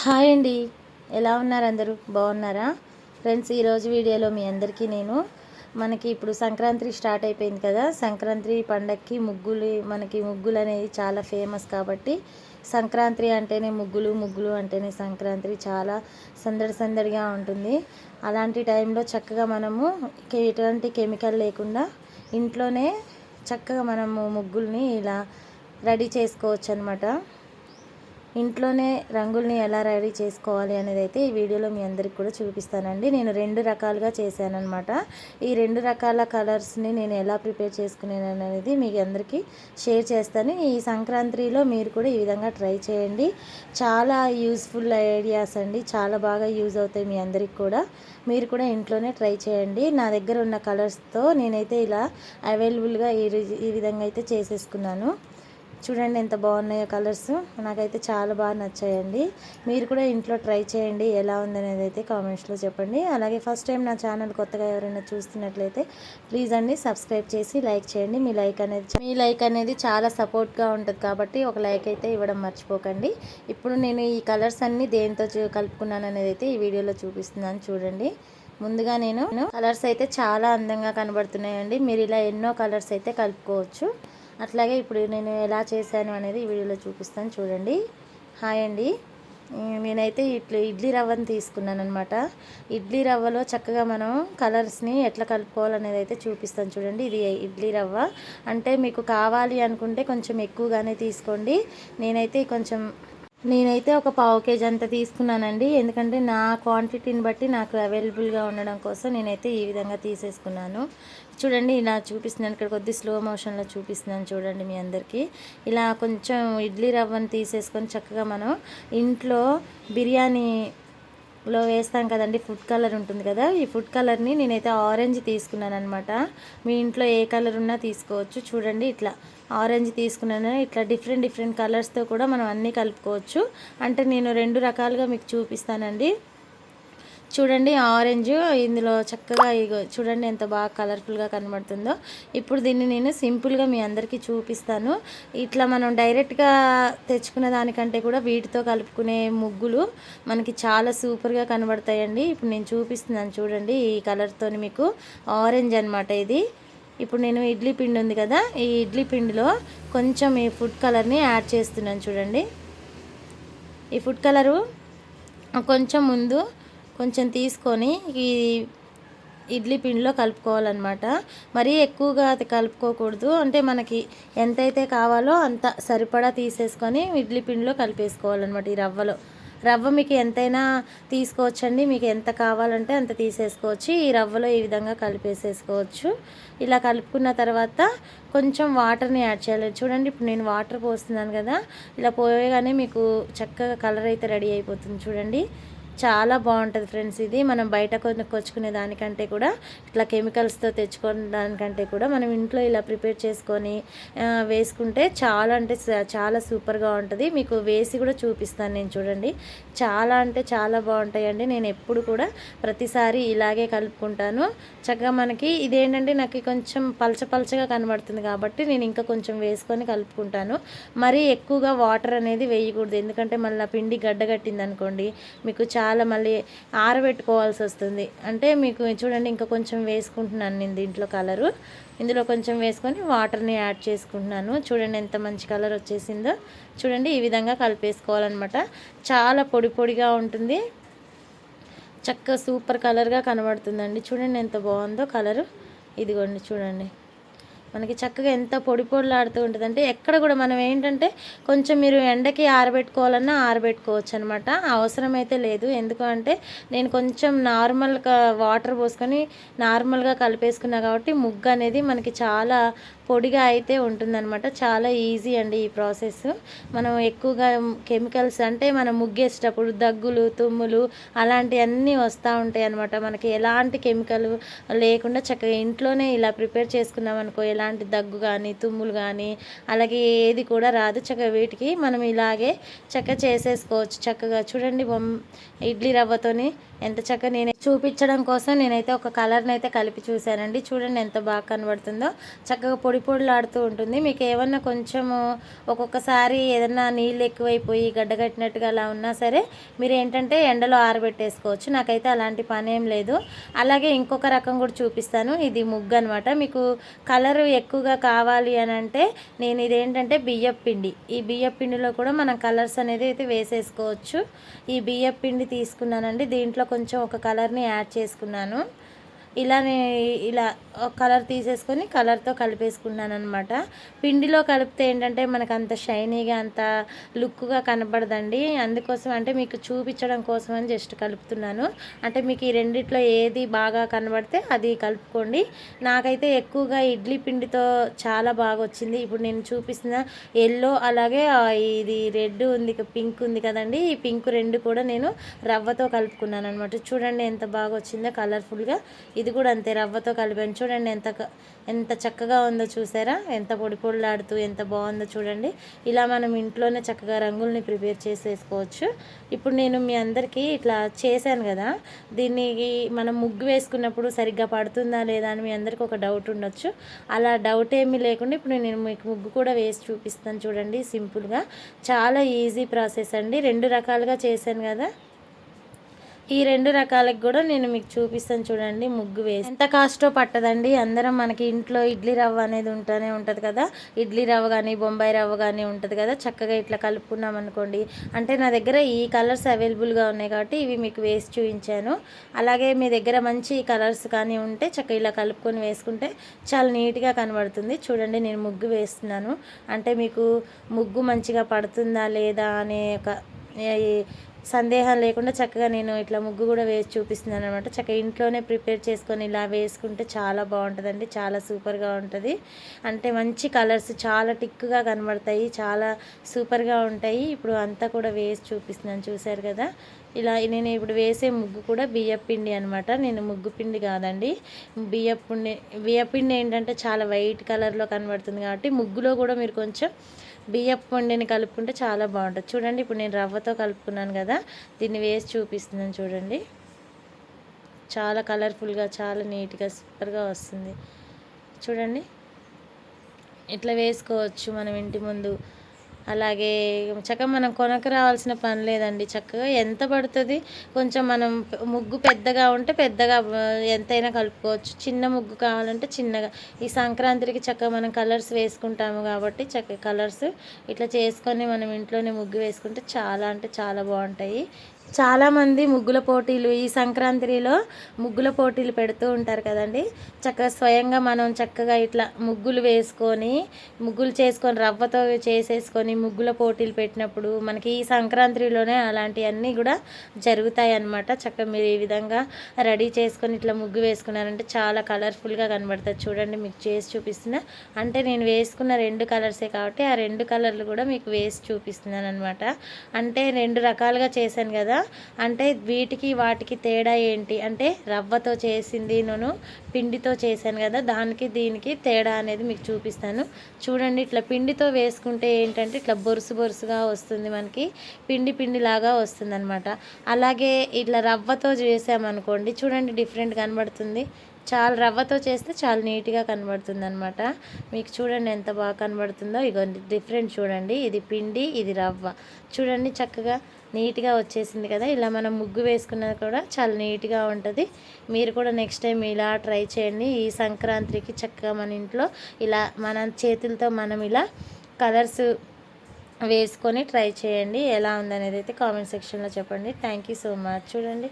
Hi అండి. ఎలా ఉన్నారు అందరూ? బాగున్నారా? ఫ్రెండ్స్ ఈరోజు వీడియోలో మీ అందరికీ నేను మనకి ఇప్పుడు సంక్రాంతి స్టార్ట్ అయిపోయింది కదా. సంక్రాంతి పండగకి ముగ్గులు మనకి ముగ్గులు అనేది చాలా ఫేమస్ కాబట్టి సంక్రాంతి అంటేనే ముగ్గులు ముగ్గులు అంటేనే సంక్రాంతి చాలా సందడి సందడిగా ఉంటుంది. అలాంటి టైంలో చక్కగా మనము ఎటువంటి కెమికల్ లేకుండా ఇంట్లోనే చక్కగా మనము ముగ్గుల్ని ఇలా రెడీ చేసుకోవచ్చు అనమాట ఇంట్లోనే రంగుల్ని ఎలా రెడీ చేసుకోవాలి అనేది అయితే ఈ వీడియోలో మీ అందరికి కూడా చూపిస్తానండి. నేను రెండు రకాలుగా చేశానమాట ఈ రెండు రకాల కలర్స్ని నేను ఎలా ప్రిపేర్ చేసుకున్నాను అనేది మీకు అందరికీ షేర్ చేస్తాను. ఈ సంక్రాంతిలో మీరు కూడా ఈ విధంగా ట్రై చేయండి. చాలా యూస్ఫుల్ ఐడియాస్ అండి. చాలా బాగా యూజ్ అవుతాయి మీ అందరికి కూడా. మీరు కూడా ఇంట్లోనే ట్రై చేయండి. నా దగ్గర ఉన్న కలర్స్తో నేనైతే ఇలా అవైలబుల్గా ఈ విధంగా అయితే చేసేసుకున్నాను. చూడండి ఎంత బాగున్నాయో కలర్స్. నాకైతే చాలా బాగా నచ్చాయండి. మీరు కూడా ఇంట్లో ట్రై చేయండి ఎలా ఉందనేది అయితే కామెంట్స్లో చెప్పండి. అలాగే ఫస్ట్ టైం నా ఛానల్ కొత్తగా ఎవరైనా చూస్తున్నట్లయితే ప్లీజ్ అండి సబ్స్క్రైబ్ చేసి లైక్ చేయండి. మీ లైక్ అనేది మీ లైక్ అనేది చాలా సపోర్ట్గా ఉంటుంది కాబట్టి ఒక లైక్ అయితే ఇవ్వడం మర్చిపోకండి. ఇప్పుడు నేను ఈ కలర్స్ అన్నీ దేంతో కలుపుకున్నాను అనేది అయితే ఈ వీడియోలో చూపిస్తున్నాను చూడండి. ముందుగా నేను కలర్స్ అయితే చాలా అందంగా కనబడుతున్నాయండి. మీరు ఇలా ఎన్నో కలర్స్ అయితే కలుపుకోవచ్చు. అట్లాగే ఇప్పుడు నేను ఎలా చేశాను అనేది ఈ వీడియోలో చూపిస్తాను. చూడండి. హాయ్ అండి. నేనైతే ఇట్లా ఇడ్లీ రవ్వని తీసుకున్నాను అనమాట ఇడ్లీ రవ్వలో చక్కగా మనం కలర్స్ని ఎట్లా కలుపుకోవాలనేది అయితే చూపిస్తాను చూడండి. ఇది ఇడ్లీ రవ్వ. అంటే మీకు కావాలి అనుకుంటే కొంచెం ఎక్కువగానే తీసుకోండి. నేనైతే కొంచెం నేనైతే ఒక పావు కేజీ అంత తీసుకున్నానండి. ఎందుకంటే నా క్వాంటిటీని బట్టి నాకు అవైలబుల్గా ఉండడం కోసం నేనైతే ఈ విధంగా తీసేసుకున్నాను. చూడండి ఇలా చూపిస్తున్నాను. ఇక్కడ కొద్ది స్లో మోషన్లో చూపిస్తున్నాను చూడండి మీ అందరికీ. ఇలా కొంచెం ఇడ్లీ రవ్వను తీసేసుకొని చక్కగా మనం ఇంట్లో బిర్యానీ లో వేస్తాం కదండి ఫుడ్ కలర్ ఉంటుంది కదా ఈ ఫుడ్ కలర్ని నేనైతే ఆరెంజ్ తీసుకున్నాను అనమాట మీ ఇంట్లో ఏ కలర్ ఉన్నా తీసుకోవచ్చు చూడండి ఇట్లా. ఆరెంజ్ తీసుకున్నాను ఇట్లా డిఫరెంట్ డిఫరెంట్ కలర్స్తో కూడా మనం అన్నీ కలుపుకోవచ్చు. అంటే నేను రెండు రకాలుగా మీకు చూపిస్తానండి. చూడండి ఆరెంజ్ ఇందులో చక్కగా ఇగో చూడండి ఎంత బాగా కలర్ఫుల్గా కనబడుతుందో. ఇప్పుడు దీన్ని నేను సింపుల్గా మీ అందరికీ చూపిస్తాను. ఇట్లా మనం డైరెక్ట్గా తెచ్చుకున్న దానికంటే కూడా వీటితో కలుపుకునే ముగ్గులు మనకి చాలా సూపర్గా కనబడతాయండి. ఇప్పుడు నేను చూపిస్తున్నాను చూడండి ఈ కలర్తో మీకు. ఆరెంజ్ అనమాట ఇది. ఇప్పుడు నేను ఇడ్లీ పిండి ఉంది కదా ఈ ఇడ్లీ పిండిలో కొంచెం ఈ ఫుడ్ కలర్ని యాడ్ చేస్తున్నాను చూడండి. ఈ ఫుడ్ కలరు కొంచెం ముందు కొంచెం తీసుకొని ఈ ఇడ్లీ పిండిలో కలుపుకోవాలన్నమాట. మరీ ఎక్కువగా అది కలుపుకోకూడదు. అంటే మనకి ఎంతైతే కావాలో అంత సరిపడా తీసేసుకొని ఇడ్లీ పిండిలో కలిపేసుకోవాలన్నమాట ఈ రవ్వలో. రవ్వ మీకు ఎంతైనా తీసుకోవచ్చండి. మీకు ఎంత కావాలంటే అంత తీసేసుకోవచ్చు. ఈ రవ్వలో ఈ విధంగా కలిపేసేసుకోవచ్చు. ఇలా కలుపుకున్న తర్వాత కొంచెం వాటర్ని యాడ్ చేయాలి. చూడండి ఇప్పుడు నేను వాటర్ పోస్తున్నాను కదా. ఇలా పోయగానే మీకు చక్కగా కలర్ అయితే రెడీ అయిపోతుంది చూడండి. చాలా బాగుంటుంది ఫ్రెండ్స్ ఇది. మనం బయట కొనుక్కొచ్చుకునే దానికంటే కూడా ఇట్లా కెమికల్స్తో తెచ్చుకునే దానికంటే కూడా మనం ఇంట్లో ఇలా ప్రిపేర్ చేసుకొని వేసుకుంటే చాలా అంటే చాలా సూపర్గా ఉంటుంది. మీకు వేసి కూడా చూపిస్తాను నేను చూడండి. చాలా అంటే చాలా బాగుంటాయండి. నేను ఎప్పుడు కూడా ప్రతిసారి ఇలాగే కలుపుకుంటాను. చక్కగా మనకి ఇదేంటంటే నాకు కొంచెం పలచ పలచగా కనబడుతుంది కాబట్టి నేను ఇంకా కొంచెం వేసుకొని కలుపుకుంటాను. మరీ ఎక్కువగా వాటర్ అనేది వేయకూడదు. ఎందుకంటే మళ్ళీ పిండి గడ్డగట్టింది అనుకోండి మీకు చాలా చాలా మళ్ళీ ఆరబెట్టుకోవాల్సి వస్తుంది. అంటే మీకు చూడండి ఇంకా కొంచెం వేసుకుంటున్నాను నేను దీంట్లో కలరు. ఇందులో కొంచెం వేసుకొని వాటర్ని యాడ్ చేసుకుంటున్నాను. చూడండి ఎంత మంచి కలర్ వచ్చేసిందో. చూడండి ఈ విధంగా కలిపేసుకోవాలన్నమాట. చాలా పొడి పొడిగా ఉంటుంది. చక్కగా సూపర్ కలర్గా కనబడుతుందండి. చూడండి ఎంత బాగుందో కలరు. ఇదిగోండి చూడండి. మనకి చక్కగా ఎంత పొడి పొడిలాడుతూ ఉంటుంది అంటే ఎక్కడ కూడా మనం ఏంటంటే కొంచెం మీరు ఎండకి ఆరబెట్టుకోవాలన్నా ఆరబెట్టుకోవచ్చు అనమాట అవసరమైతే లేదు. ఎందుకంటే నేను కొంచెం నార్మల్గా వాటర్ పోసుకొని నార్మల్గా కలిపేసుకున్నా కాబట్టి ముగ్గు అనేది మనకి చాలా పొడిగా అయితే ఉంటుందన్నమాట చాలా ఈజీ అండి ఈ ప్రాసెస్. మనం ఎక్కువగా కెమికల్స్ అంటే మనం ముగ్గేసేటప్పుడు దగ్గులు తుమ్ములు అలాంటివన్నీ వస్తూ ఉంటాయి అనమాట మనకి ఎలాంటి కెమికల్ లేకుండా చక్కగా ఇంట్లోనే ఇలా ప్రిపేర్ చేసుకున్నాం అనుకో ఎలాంటి దగ్గు కానీ తుమ్ములు కానీ అలాగే ఏది కూడా రాదు. చక్కగా వీటికి మనం ఇలాగే చక్కగా చేసేసుకోవచ్చు. చక్కగా చూడండి ఇడ్లీ రవ్వతోని ఎంత చక్కగా నేను చూపించడం కోసం నేనైతే ఒక కలర్ని అయితే కలిపి చూశానండి. చూడండి ఎంత బాగా కనబడుతుందో. చక్కగా పొడి పొడిలాడుతూ ఉంటుంది. మీకు ఏమన్నా కొంచెము ఒక్కొక్కసారి ఏదన్నా నీళ్ళు ఎక్కువైపోయి గడ్డగట్టినట్టుగా అలా ఉన్నా సరే మీరు ఏంటంటే ఎండలో ఆరబెట్టేసుకోవచ్చు. నాకైతే అలాంటి పని ఏం లేదు. అలాగే ఇంకొక రకం కూడా చూపిస్తాను. ఇది ముగ్గు అనమాట మీకు కలర్ ఎక్కువగా కావాలి అని అంటే నేను ఇదేంటంటే బియ్యపు పిండి. ఈ బియ్యపు పిండిలో కూడా మనం కలర్స్ అనేది అయితే వేసేసుకోవచ్చు. ఈ బియ్యపు పిండి తీసుకున్నానండి. దీంట్లో కొంచెం ఒక కలర్ని యాడ్ చేసుకున్నాను. ఇలానే ఇలా కలర్ తీసేసుకొని కలర్తో కలిపేసుకున్నాను అనమాట పిండిలో కలిపితే ఏంటంటే మనకు అంత షైనీగా అంత లుక్గా కనపడదండి అందుకోసం అంటే మీకు చూపించడం కోసం అని జస్ట్ కలుపుతున్నాను. అంటే మీకు ఈ రెండిట్లో ఏది బాగా కనబడితే అది కలుపుకోండి. నాకైతే ఎక్కువగా ఇడ్లీ పిండితో చాలా బాగా వచ్చింది. ఇప్పుడు నేను చూపిస్తున్న ఎల్లో అలాగే ఇది రెడ్ ఉంది పింక్ ఉంది కదండి. ఈ పింక్ రెండు కూడా నేను రవ్వతో కలుపుకున్నాను అనమాట చూడండి ఎంత బాగా వచ్చిందో కలర్ఫుల్గా. ఇది కూడా అంతే రవ్వతో కలిపాను. చూడండి ఎంత ఎంత చక్కగా ఉందో చూసారా? ఎంత పొడి పొడిలాడుతూ ఎంత బాగుందో చూడండి. ఇలా మనం ఇంట్లోనే చక్కగా రంగుల్ని ప్రిపేర్ చేసేసుకోవచ్చు. ఇప్పుడు నేను మీ అందరికీ ఇట్లా చేశాను కదా దీనికి మనం ముగ్గు వేసుకున్నప్పుడు సరిగ్గా పడుతుందా లేదా అని మీ అందరికీ ఒక డౌట్ ఉండొచ్చు. అలా డౌట్ ఏమీ లేకుండా ఇప్పుడు నేను మీకు ముగ్గు కూడా వేసి చూపిస్తాను చూడండి సింపుల్గా. చాలా ఈజీ ప్రాసెస్ అండి. రెండు రకాలుగా చేశాను కదా. ఈ రెండు రకాలకు కూడా నేను మీకు చూపిస్తాను చూడండి ముగ్గు వేసి. ఎంత కాస్టో పట్టదండి. అందరం మనకి ఇంట్లో ఇడ్లీ రవ్వ అనేది ఉంటూనే ఉంటుంది కదా. ఇడ్లీ రవ్వ కానీ బొంబాయి రవ్వ కానీ ఉంటుంది కదా. చక్కగా ఇట్లా కలుపుకున్నాం అనుకోండి. అంటే నా దగ్గర ఈ కలర్స్ అవైలబుల్గా ఉన్నాయి కాబట్టి ఇవి మీకు వేసి చూపించాను. అలాగే మీ దగ్గర మంచి కలర్స్ కానీ ఉంటే చక్కగా ఇలా కలుపుకొని వేసుకుంటే చాలా నీట్గా కనబడుతుంది. చూడండి నేను ముగ్గు వేస్తున్నాను. అంటే మీకు ముగ్గు మంచిగా పడుతుందా లేదా అనే ఒక సందేహం లేకుండా చక్కగా నేను ఇట్లా ముగ్గు కూడా వేసి చూపిస్తున్నాను అనమాట చక్కగా ఇంట్లోనే ప్రిపేర్ చేసుకొని ఇలా వేసుకుంటే చాలా బాగుంటుందండి. చాలా సూపర్గా ఉంటుంది. అంటే మంచి కలర్స్ చాలా టిక్గా కనబడతాయి. చాలా సూపర్గా ఉంటాయి. ఇప్పుడు అంతా కూడా వేసి చూపిస్తున్నాను. చూశారు కదా? ఇలా నేను ఇప్పుడు వేసే ముగ్గు కూడా బియ్యపిండి అనమాట నేను ముగ్గు పిండి కాదండి. బియ్యపిండి బియ్యపిండి ఏంటంటే చాలా వైట్ కలర్లో కనబడుతుంది కాబట్టి ముగ్గులో కూడా మీరు కొంచెం బియ్యపు పిండిని కలుపుకుంటే చాలా బాగుంటుంది. చూడండి ఇప్పుడు నేను రవ్వతో కలుపుకున్నాను కదా దీన్ని వేసి చూపిస్తున్నాను చూడండి. చాలా కలర్ఫుల్గా చాలా నీట్గా సూపర్గా వస్తుంది. చూడండి ఇట్లా వేసుకోవచ్చు మనం ఇంటి ముందు? అలాగే చక్కగా మనం కొనక రావాల్సిన పని లేదండి. చక్కగా ఎంత పడుతుంది? కొంచెం మనం ముగ్గు పెద్దగా ఉంటే పెద్దగా ఎంతైనా కలుపుకోవచ్చు. చిన్న ముగ్గు కావాలంటే చిన్నగా. ఈ సంక్రాంతికి చక్కగా మనం కలర్స్ వేసుకుంటాము కాబట్టి చక్కగా కలర్స్ ఇట్లా చేసుకొని మనం ఇంట్లోనే ముగ్గు వేసుకుంటే చాలా అంటే చాలా బాగుంటాయి. చాలామంది ముగ్గుల పోటీలు ఈ సంక్రాంతిలో ముగ్గుల పోటీలు పెడుతూ ఉంటారు కదండి. చక్కగా స్వయంగా మనం చక్కగా ఇట్లా ముగ్గులు వేసుకొని ముగ్గులు చేసుకొని రవ్వతో చేసేసుకొని ముగ్గుల పోటీలు పెట్టినప్పుడు మనకి ఈ సంక్రాంతిలోనే అలాంటివన్నీ కూడా జరుగుతాయి అన్నమాట. చక్కగా మీరు ఈ విధంగా రెడీ చేసుకొని ఇట్లా ముగ్గు వేసుకున్నారంటే చాలా కలర్ఫుల్గా కనబడుతుంది. చూడండి మీకు చేసి చూపిస్తున్నా అంటే నేను వేసుకున్న రెండు కలర్సే కాబట్టి ఆ రెండు కలర్లు కూడా మీకు వేసి చూపిస్తున్నాను అనమాట అంటే రెండు రకాలుగా చేశాను కదా అంటే వీటికి వాటికి తేడా ఏంటి? అంటే రవ్వతో చేసింది నేను పిండితో చేశాను కదా దానికి దీనికి తేడా అనేది మీకు చూపిస్తాను. చూడండి ఇట్లా పిండితో వేసుకుంటే ఏంటంటే ఇట్లా బొరుసు బొరుసుగా వస్తుంది మనకి పిండి పిండిలాగా వస్తుంది అనమాట అలాగే ఇట్లా రవ్వతో చేసామనుకోండి చూడండి డిఫరెంట్ కనబడుతుంది. చాలా రవ్వతో చేస్తే చాలా నీట్గా కనబడుతుంది అనమాట మీకు చూడండి ఎంత బాగా కనబడుతుందో. ఇగో డిఫరెంట్ చూడండి. ఇది పిండి ఇది రవ్వ. చూడండి చక్కగా నీట్గా వచ్చేసింది కదా. ఇలా మనం ముగ్గు వేసుకున్నది కూడా చాలా నీట్గా ఉంటుంది. మీరు కూడా నెక్స్ట్ టైం ఇలా ట్రై చేయండి. ఈ సంక్రాంతికి చక్కగా మన ఇంట్లో ఇలా మన చేతులతో మనం ఇలా కలర్స్ వేసుకొని ట్రై చేయండి. ఎలా ఉందనేది అయితే కామెంట్ సెక్షన్లో చెప్పండి. Thank you so much. చూడండి.